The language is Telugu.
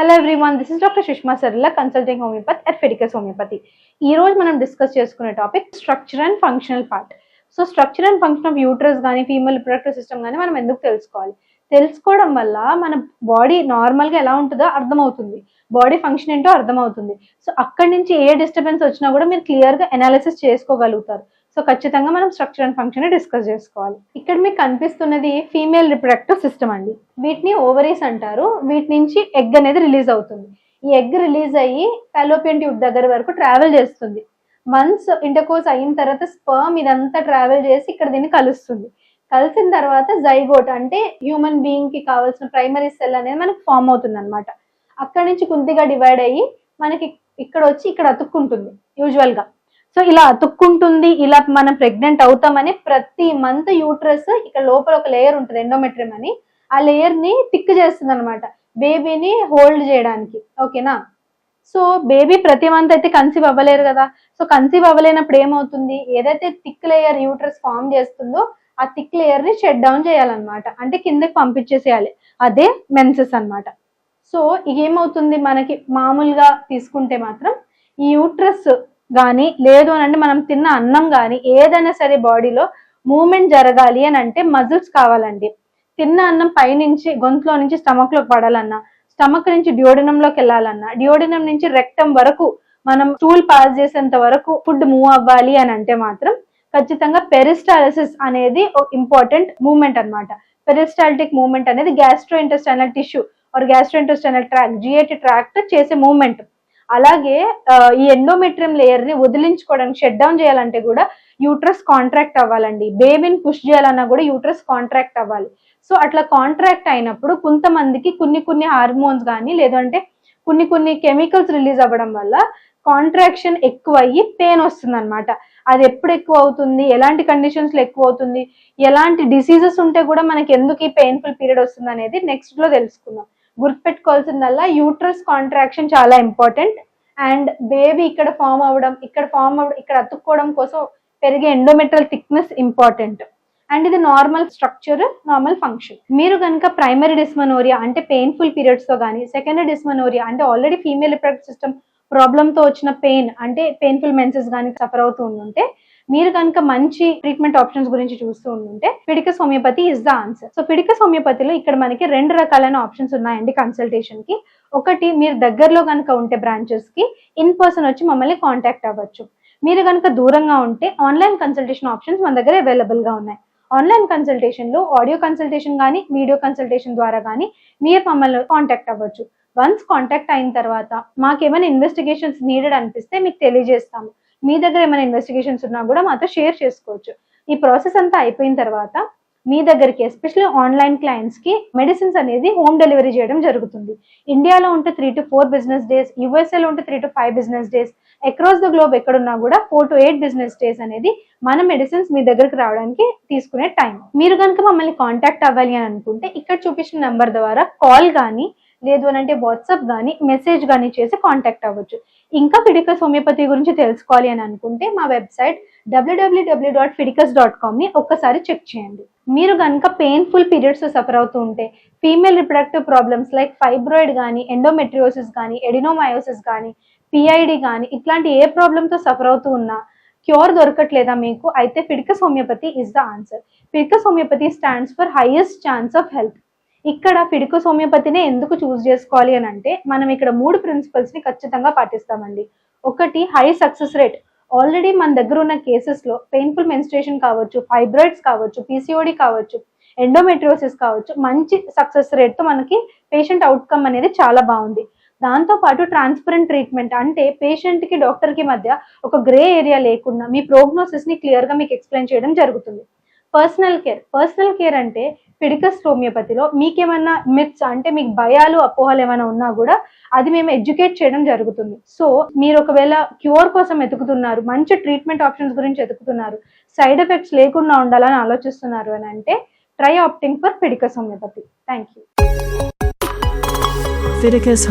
Hello everyone this is doctor Sushma Sarla consulting homeopathy at Fiticus homeopathy ఈ రోజు మనం డిస్కస్ చేసుకునే topic structure and functional part so structure and function of uterus కానీ ఫీమేల్ రిప్రొడక్టివ్ సిస్టమ్ కానీ మనం ఎందుకు తెలుసుకోవాలి? తెలుసుకోవడం వల్ల మన బాడీ నార్మల్గా ఎలా ఉంటుందో అర్థమవుతుంది. బాడీ ఫంక్షన్ ఏంటో అర్థమవుతుంది. సో అక్కడి నుంచి ఏ డిస్టర్బెన్స్ వచ్చినా కూడా మీరు క్లియర్గా అనాలిసిస్ చేసుకోగలుగుతారు. సో ఖచ్చితంగా మనం స్ట్రక్చర్ అండ్ ఫంక్షన్ డిస్కస్ చేసుకోవాలి. ఇక్కడ మీకు కనిపిస్తున్నది ఫీమేల్ రిప్రొడక్టివ్ సిస్టమ్ అండి. వీటిని ఓవరీస్ అంటారు. వీటి నుంచి ఎగ్ అనేది రిలీజ్ అవుతుంది. ఈ ఎగ్ రిలీజ్ అయ్యి ఫెలోపియన్ ట్యూబ్ దగ్గర వరకు ట్రావెల్ చేస్తుంది. వన్స్ ఇంటర్కోర్స్ అయిన తర్వాత స్పర్మ్ ఇదంతా ట్రావెల్ చేసి ఇక్కడ దీన్ని కలుస్తుంది. కలిసిన తర్వాత జైగోట్ అంటే హ్యూమన్ బీయింగ్కి కావాల్సిన ప్రైమరీ సెల్ అనేది మనకి ఫామ్ అవుతుంది అనమాట అక్కడ నుంచి కొద్దిగా డివైడ్ అయ్యి మనకి ఇక్కడ వచ్చి ఇక్కడ అతుక్కుంటుంది యూజువల్గా. సో ఇలా అతుక్కుంటుంది ఇలా మనం ప్రెగ్నెంట్ అవుతామని ప్రతి మంత్ యూట్రస్ ఇక్కడ లోపల ఒక లేయర్ ఉంటుంది ఎండోమెట్రియం అని. ఆ లేయర్ని థిక్ చేస్తుంది అనమాట బేబీని హోల్డ్ చేయడానికి ఓకేనా సో బేబీ ప్రతి మంత్ అయితే కన్సీవ్ అవ్వలేరు కదా సో కన్సీవ్ అవ్వలేనప్పుడు ఏమవుతుంది? ఏదైతే థిక్ లేయర్ యూట్రస్ ఫామ్ చేస్తుందో ఆ థిక్ లేయర్ని షట్ డౌన్ చేయాలన్నమాట అంటే కిందకి పంపించేసేయాలి అదే మెన్సెస్ అన్నమాట. సో ఏమవుతుంది మనకి? మామూలుగా తీసుకుంటే మాత్రం ఈ యూట్రస్ కానీ లేదు అని అంటే మనం తిన్న అన్నం కానీ ఏదైనా సరే బాడీలో మూమెంట్ జరగాలి అని అంటే మజిల్స్ కావాలండి. తిన్న అన్నం పైనుంచి గొంతులో నుంచి స్టమక్లో పడాలన్నా స్టమక్ నుంచి డియోడినంలోకి వెళ్ళాలన్నా డియోడినం నుంచి రెక్టం వరకు మనం స్టూల్ పాస్ చేసేంత వరకు ఫుడ్ మూవ్ అవ్వాలి అని అంటే మాత్రం ఖచ్చితంగా పెరిస్టాలసిస్ అనేది ఇంపార్టెంట్ మూమెంట్ అన్నమాట. పెరిస్టాల్టిక్ మూమెంట్ అనేది gastro intestinal tissue or gastro intestinal tract GIT tract చేసే మూమెంట్. అలాగే ఈ ఎండోమెట్రియం లేయర్ని వదిలించుకోవడానికి షట్ డౌన్ చేయాలంటే కూడా యూట్రస్ కాంట్రాక్ట్ అవ్వాలండి. బేబీని పుష్ చేయాలన్నా కూడా యూట్రస్ కాంట్రాక్ట్ అవ్వాలి. సో అట్లా కాంట్రాక్ట్ అయినప్పుడు కొంతమందికి కొన్ని కొన్ని హార్మోన్స్ కానీ లేదంటే కొన్ని కొన్ని కెమికల్స్ రిలీజ్ అవ్వడం వల్ల కాంట్రాక్షన్ ఎక్కువ అయ్యి పెయిన్ వస్తుంది అనమాట అది ఎప్పుడు ఎక్కువ అవుతుంది? ఎలాంటి కండిషన్స్లో ఎక్కువ అవుతుంది? ఎలాంటి డిసీజెస్ ఉంటే కూడా మనకి ఎందుకు ఈ పెయిన్ఫుల్ పీరియడ్ వస్తుంది అనేది నెక్స్ట్లో తెలుసుకుందాం. గుర్తుపెట్టుకోవాల్సిందల్లా యూట్రస్ కాంట్రాక్షన్ చాలా ఇంపార్టెంట్ అండ్ బేబీ ఇక్కడ ఫామ్ అవ్వడం ఇక్కడ ఫామ్ అవ్వడం ఇక్కడ అతుక్కోవడం కోసం పెరిగే ఎండోమెట్రల్ థిక్నెస్ ఇంపార్టెంట్ అండ్ ఇది నార్మల్ స్ట్రక్చర్ నార్మల్ ఫంక్షన్ మీరు కనుక ప్రైమరీ డిస్మనోరియా అంటే పెయిన్ఫుల్ పీరియడ్స్తో కానీ సెకండరీ డిస్మనోరియా అంటే ఆల్రెడీ ఫీమేల్ రిప్రొడక్టివ్ సిస్టమ్ ప్రాబ్లమ్తో వచ్చిన పెయిన్ అంటే పెయిన్ఫుల్ మెన్సెస్ కానీ సఫర్ అవుతూ ఉంటే మీరు కనుక మంచి ట్రీట్మెంట్ ఆప్షన్స్ గురించి చూస్తూ ఉంటే Fiticus homeopathy is the answer so Fiticus హోమియోపతిలో ఇక్కడ మనకి రెండు రకాలైన ఆప్షన్స్ ఉన్నాయండి కన్సల్టేషన్కి. ఒకటి మీరు దగ్గరలో కనుక ఉంటే బ్రాంచెస్కి ఇన్ పర్సన్ వచ్చి మమ్మల్ని కాంటాక్ట్ అవ్వచ్చు. మీరు కనుక దూరంగా ఉంటే ఆన్లైన్ కన్సల్టేషన్ ఆప్షన్స్ మన దగ్గర అవైలబుల్గా ఉన్నాయి. ఆన్లైన్ కన్సల్టేషన్లో ఆడియో కన్సల్టేషన్ కానీ వీడియో కన్సల్టేషన్ ద్వారా కానీ మీరు మమ్మల్ని కాంటాక్ట్ అవ్వచ్చు. వన్స్ కాంటాక్ట్ అయిన తర్వాత మాకు ఏమైనా ఇన్వెస్టిగేషన్స్ నీడెడ్ అనిపిస్తే మీకు తెలియజేస్తాము. మీ దగ్గర ఏమైనా ఇన్వెస్టిగేషన్స్ ఉన్నా కూడా మాతో షేర్ చేసుకోవచ్చు. ఈ ప్రాసెస్ అంతా అయిపోయిన తర్వాత మీ దగ్గరికి ఎస్పెషల్లీ ఆన్లైన్ క్లయింట్స్కి మెడిసిన్స్ అనేది హోమ్ డెలివరీ చేయడం జరుగుతుంది. ఇండియాలో ఉంటే three to four business days యూఎస్ఏలో ఉంటే three to five business days across the globe ఎక్కడున్నా కూడా four to eight business days అనేది మన మెడిసిన్స్ మీ దగ్గరకు రావడానికి తీసుకునే టైం మీరు కనుక మమ్మల్ని కాంటాక్ట్ అవ్వాలి అని అనుకుంటే ఇక్కడ చూపించిన నెంబర్ ద్వారా కాల్ కానీ లేదు అని అంటే వాట్సాప్ కానీ మెసేజ్ కానీ చేసి కాంటాక్ట్ అవ్వచ్చు. ఇంకా ఫిడికస్ హోమియోపతి గురించి తెలుసుకోవాలి అని అనుకుంటే మా website WWW dot Fiticus dot కామ్ని ఒక్కసారి చెక్ చేయండి. మీరు కనుక పెయిన్ఫుల్ పీరియడ్స్ సఫర్ అవుతూ ఉంటే female reproductive problems like fibroid కానీ ఎండోమెట్రియోసిస్ కానీ ఎడినోమయోసిస్ కానీ పిఐడి కానీ ఇట్లాంటి ఏ ప్రాబ్లంతో సఫర్ అవుతూ ఉన్నా క్యూర్ దొరకట్లేదా మీకు? అయితే Fiticus homeopathy is the answer Fiticus homeopathy stands for highest chance of health ఇక్కడ ఫిడికోస్ హోమియోపతినే ఎందుకు చూస్ చేసుకోవాలి అని అంటే మనం ఇక్కడ మూడు ప్రిన్సిపల్స్ని ఖచ్చితంగా పాటిస్తామండి. ఒకటి హై సక్సెస్ రేట్ ఆల్రెడీ మన దగ్గర ఉన్న కేసెస్లో పెయిన్ఫుల్ మెన్స్ట్రేషన్ కావచ్చు ఫైబ్రాయిడ్స్ కావచ్చు పీసీఓడి కావచ్చు ఎండోమెట్రియోసిస్ కావచ్చు మంచి సక్సెస్ రేట్తో మనకి పేషెంట్ అవుట్కమ్ అనేది చాలా బాగుంది. దాంతో పాటు ట్రాన్స్పరెంట్ ట్రీట్మెంట్ అంటే పేషెంట్కి డాక్టర్కి మధ్య ఒక గ్రే ఏరియా లేకుండా మీ ప్రోగ్నోసిస్ని క్లియర్గా మీకు ఎక్స్ప్లెయిన్ చేయడం జరుగుతుంది. పర్సనల్ కేర్ పర్సనల్ కేర్ అంటే ఫిడికస్ హోమియోపతిలో మీకేమైనా మిత్స్ అంటే మీకు భయాలు అపోహలు ఏమైనా ఉన్నా కూడా అది మేము ఎడ్యుకేట్ చేయడం జరుగుతుంది. సో మీరు ఒకవేళ క్యూర్ కోసం ఎతుకుతున్నారు మంచి ట్రీట్మెంట్ ఆప్షన్స్ గురించి ఎతుకుతున్నారు సైడ్ ఎఫెక్ట్స్ లేకుండా ఉండాలని ఆలోచిస్తున్నారు అని అంటే try opting for Fiticus homeopathy. Thank you Fiticus